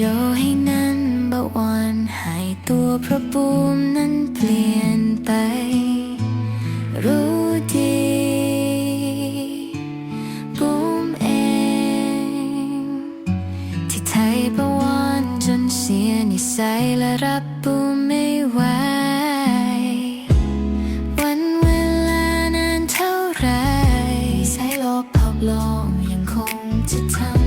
โดให้นั้นเบาวัอนหายตัวเพราะปูมนั้นเปลี่ยนไป รู้ดีปูมเอง ที่ไทยเบาวันจนเสียนิสัยและรับปูมไม่ไหววันเวลานานเท่าไรสายลบพอบลงยังคงจะทำ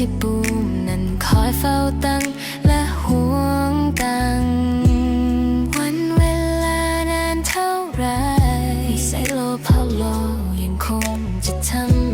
ที่ปูมนั้นคอยเฝ้าตั้งและห่วงตัง วันเวลานานเท่าไรใส่โลพาโลยังคงจะทำ